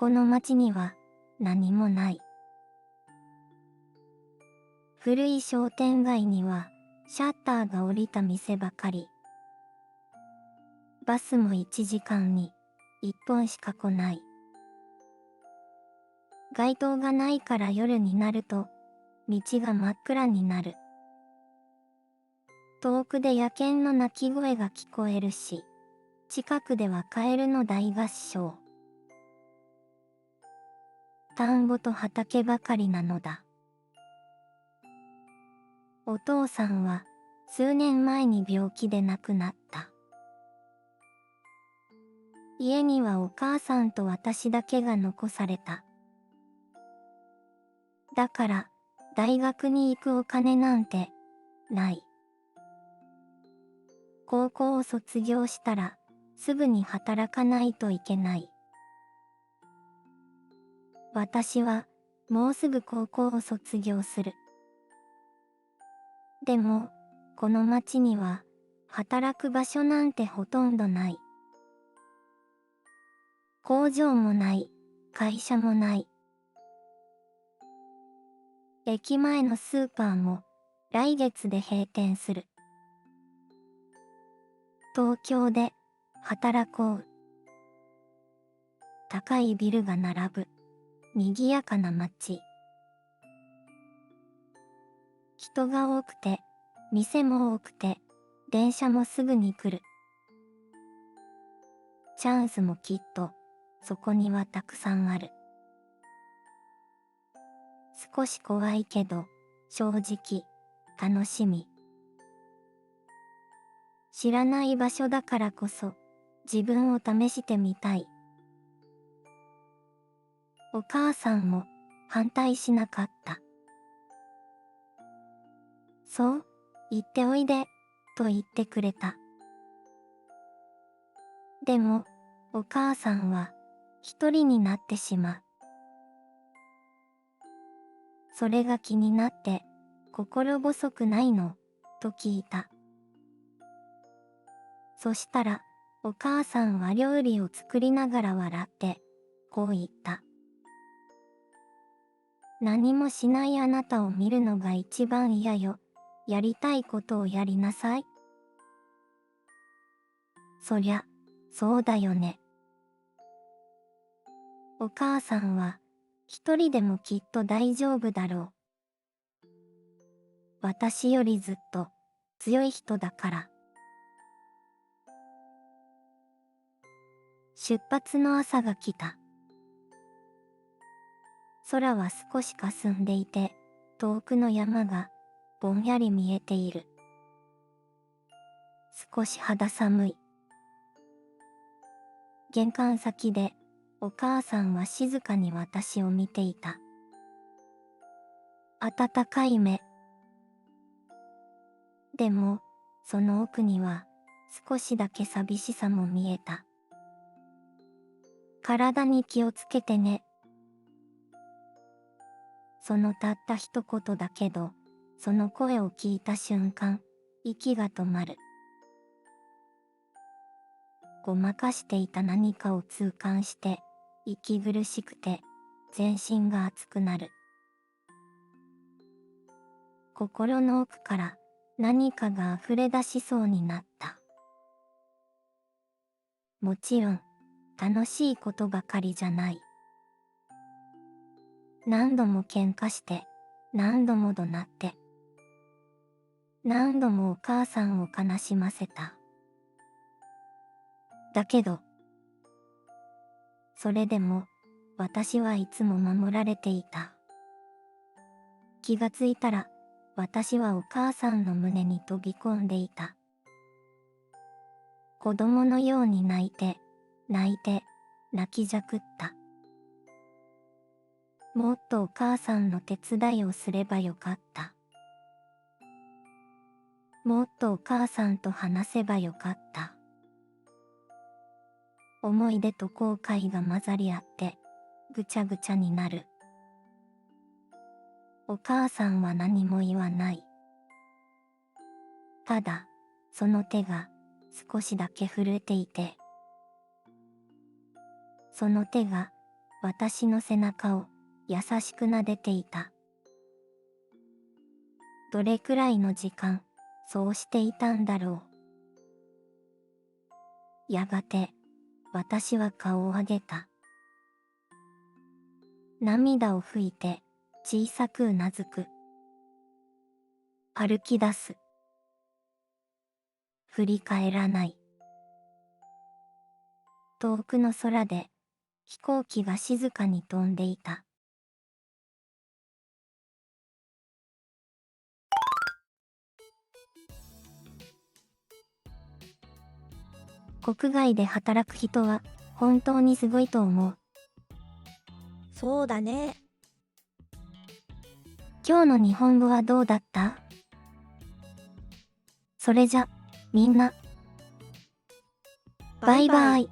この町には何もない。古い商店街にはシャッターが降りた店ばかり。バスも1時間に1本しか来ない。街灯がないから夜になると道が真っ暗になる。遠くで野犬の鳴き声が聞こえるし、近くではカエルの大合唱。田んぼと畑ばかりなのだ。お父さんは数年前に病気で亡くなった。家にはお母さんと私だけが残された。だから大学に行くお金なんてない。高校を卒業したらすぐに働かないといけない。私はもうすぐ高校を卒業する。でも、この町には働く場所なんてほとんどない。工場もない、会社もない。駅前のスーパーも来月で閉店する。東京で働こう。高いビルが並ぶ、賑やかな街。人が多くて、店も多くて、電車もすぐに来る。チャンスもきっと、そこにはたくさんある。少し怖いけど、正直、楽しみ。知らない場所だからこそ自分を試してみたい。お母さんも反対しなかった。そう、行っておいで、と言ってくれた。でも、お母さんは一人になってしまう。それが気になって心細くないの？と聞いた。そしたら、お母さんは料理を作りながら笑って、こう言った。何もしないあなたを見るのが一番嫌よ。やりたいことをやりなさい。そりゃ、そうだよね。お母さんは、一人でもきっと大丈夫だろう。私よりずっと強い人だから。出発の朝が来た。空は少し霞んでいて、遠くの山がぼんやり見えている。少し肌寒い。玄関先でお母さんは静かに私を見ていた。暖かい目。でも、その奥には少しだけ寂しさも見えた。体に気をつけてね。そのたった一言だけど、その声を聞いた瞬間、息が止まる。ごまかしていた何かを痛感して、息苦しくて、全身が熱くなる。心の奥から何かが溢れ出しそうになった。もちろん、楽しいことばかりじゃない。何度も喧嘩して、何度も怒鳴って、何度もお母さんを悲しませた。だけど、それでも私はいつも守られていた。気がついたら私はお母さんの胸に飛び込んでいた。子供のように泣いて、泣いて、泣きじゃくった。もっとお母さんの手伝いをすればよかった。もっとお母さんと話せばよかった。思い出と後悔が混ざり合ってぐちゃぐちゃになる。お母さんは何も言わない。ただ、その手が少しだけ震えていて、その手が私の背中を優しく撫でていた。どれくらいの時間、そうしていたんだろう。やがて、私は顔を上げた。涙を拭いて、小さくうなずく。歩き出す。振り返らない。遠くの空で飛行機が静かに飛んでいた。国外で働く人は本当にすごいと思う。そうだね。今日の日本語はどうだった？それじゃ、みんな、バイバイ。